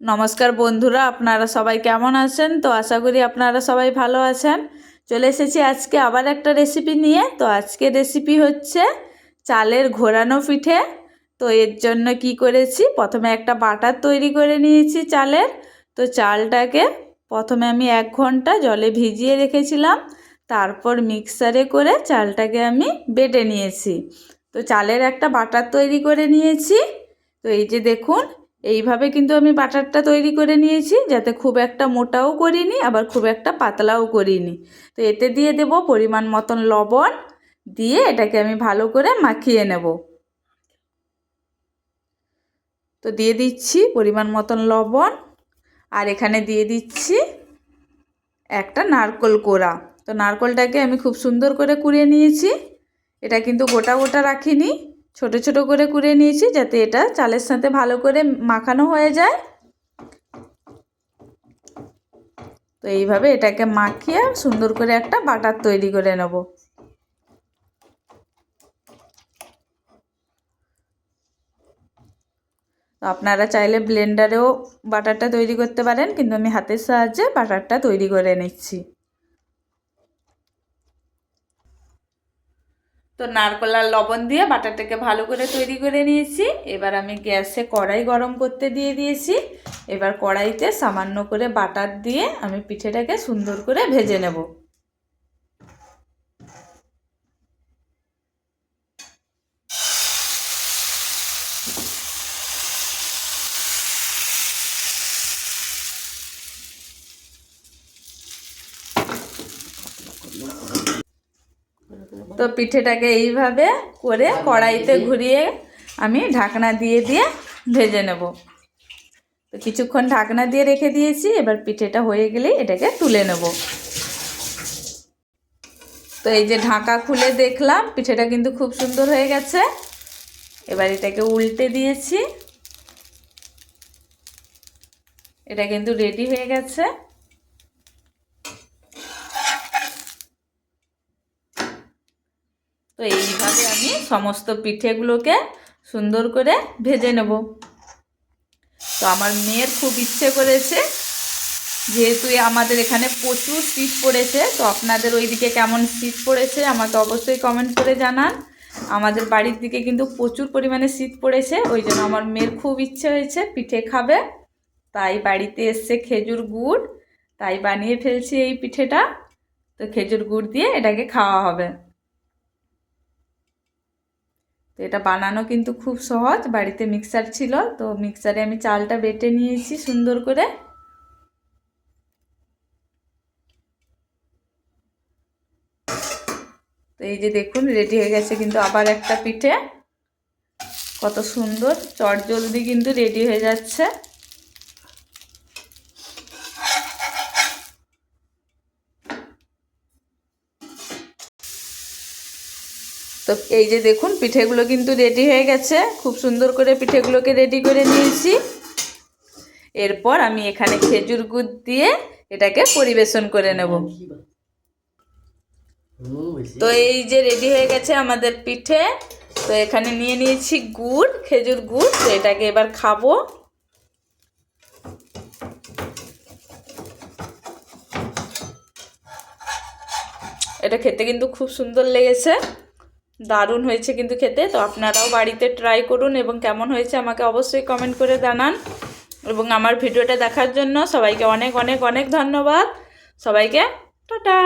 নমস্কার বন্ধুরা, আপনারা সবাই কেমন আছেন? তো আশা করি আপনারা সবাই ভালো আছেন। চলে এসেছি আজকে আবার একটা রেসিপি নিয়ে। তো আজকে রেসিপি হচ্ছে চালের ঘোরানো পিঠে। তো এর জন্য কি করেছি? প্রথমে একটা বাটার তৈরি করে নিয়েছি চালের। তো চালটাকে প্রথমে আমি এক ঘণ্টা জলে ভিজিয়ে রেখেছিলাম। তারপর মিক্সারে করে চালটাকে আমি বেটে নিয়েছি। তো চালের একটা বাটার তৈরি করে নিয়েছি। তো এই যে দেখুন এইভাবে কিন্তু আমি বাটারটা তৈরি করে নিয়েছি, যাতে খুব একটা মোটাও করিনি, আবার খুব একটা পাতলাও করিনি। তো এতে দিয়ে দেব পরিমাণ মতন লবণ, দিয়ে এটাকে আমি ভালো করে মাখিয়ে নেব। তো দিয়ে দিচ্ছি পরিমাণ মতন লবণ, আর এখানে দিয়ে দিচ্ছি একটা নারকোল কোড়া। তো নারকোলটাকে আমি খুব সুন্দর করে কুড়িয়ে নিয়েছি, এটা কিন্তু গোটা গোটা রাখিনি। ছোট ছোট করে কুড়ে নিয়েছি যাতে এটা চালের সাথে ভালো করে মাখানো হয়ে যায়। তো এইভাবে এটাকে মাখিয়ে সুন্দর করে একটা বাটার তৈরি করে নেব। তো আপনারা চাইলে ব্লেন্ডারেও বাটারটা তৈরি করতে পারেন, কিন্তু আমি হাতের সাহায্যে বাটারটা তৈরি করে নিচ্ছি। তো নারকোল আর লবণ দিয়ে বাটারটাকে ভালো করে তৈরি করে নিয়েছি। এবার আমি গ্যাসে কড়াই গরম করতে দিয়ে দিয়েছি। এবার কড়াইতে সামান্য করে বাটার দিয়ে আমি পিঠেটাকে সুন্দর করে ভেজে নেব। তো পিঠেটাকে এইভাবে করে কড়াইতে ঘুরিয়ে আমি ঢাকনা দিয়ে দিয়ে ভেজে নেব। তো কিছুক্ষণ ঢাকনা দিয়ে রেখে দিয়েছি এবার পিঠেটা হয়ে গেলেই এটাকে তুলে নেব। তো এই যে ঢাকা খুলে দেখলাম পিঠেটা কিন্তু খুব সুন্দর হয়ে গেছে। এবার এটাকে উল্টে দিয়েছি। এটা কিন্তু রেডি হয়ে গেছে। তো এইভাবে আমি সমস্ত পিঠেগুলোকে সুন্দর করে ভেজে নেব। তো আমার মেয়ের খুব ইচ্ছে করেছে, যেহেতু আমাদের এখানে প্রচুর শীত পড়েছে, তো আপনাদের ওইদিকে কেমন শীত পড়েছে আমাকে অবশ্যই কমেন্ট করে জানান। আমাদের বাড়ির দিকে কিন্তু প্রচুর পরিমাণে শীত পড়েছে, ওই জন্য আমার মেয়ের খুব ইচ্ছে হয়েছে পিঠে খাবে। তাই বাড়িতে এসছে খেজুর গুড়, তাই বানিয়ে ফেলছি এই পিঠেটা। তো খেজুর গুড় দিয়ে এটাকে খাওয়া হবে। তো এটা বানানো কিন্তু খুব সহজ, বাড়িতে মিক্সার ছিল, তো মিক্সারে আমি চালটা বেটে নিয়েছি সুন্দর করে। তো এই যে দেখুন রেডি হয়ে গেছে কিন্তু আবার একটা পিঠে। কত সুন্দর চট জলদি কিন্তু রেডি হয়ে যাচ্ছে। তো এই যে দেখুন, পিঠেগুলো কিন্তু রেডি হয়ে গেছে। খুব সুন্দর করে পিঠেগুলোকে রেডি করে নিয়েছি। এরপর আমি এখানে খেজুর গুড় দিয়ে এটাকে পরিবেশন করে নেব। তো এই যে রেডি হয়ে গেছে আমাদের পিঠে। তো এখানে নিয়ে নিয়েছি গুড়, খেজুর গুড়। তো এটাকে এবার খাব। এটা খেতে কিন্তু খুব সুন্দর লেগেছে। দারুণ হয়েছে কিন্তু খেতে, তো আপনারাও বাড়িতে ট্রাই করুন এবং কেমন হয়েছে আমাকে অবশ্যই কমেন্ট করে জানান। এবং আমার ভিডিওটা দেখার জন্য সবাইকে অনেক অনেক অনেক ধন্যবাদ। সবাইকে টাটা।